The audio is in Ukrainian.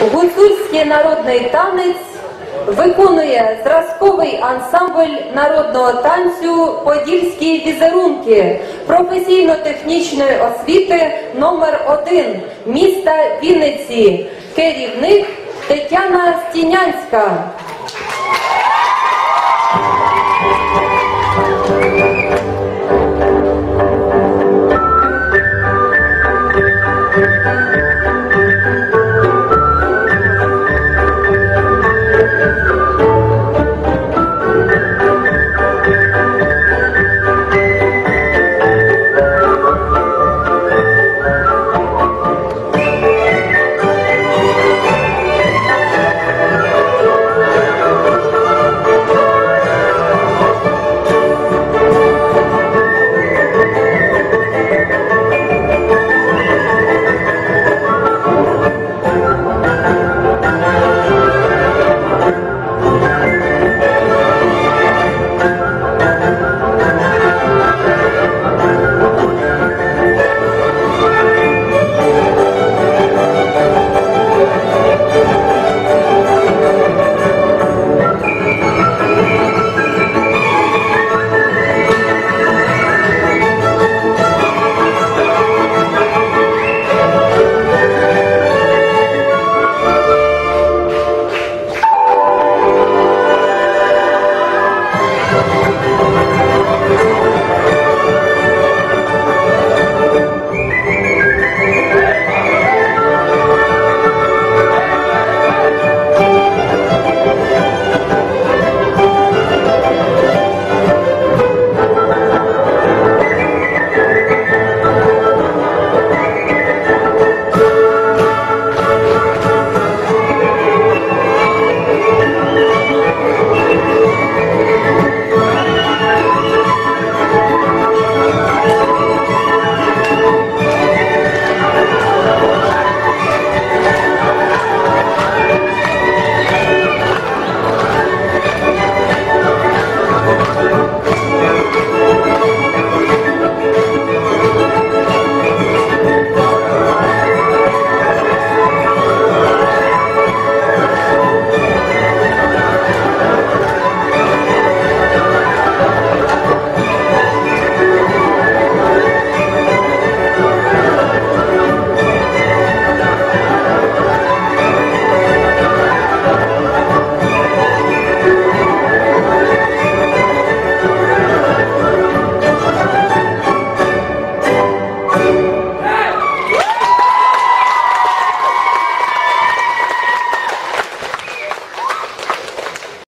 Гуцульський народний танець виконує зразковий ансамбль народного танцю Подільські візерунки професійно-технічної освіти номер 1 міста Вінниці, керівник Тетяна Стінянська.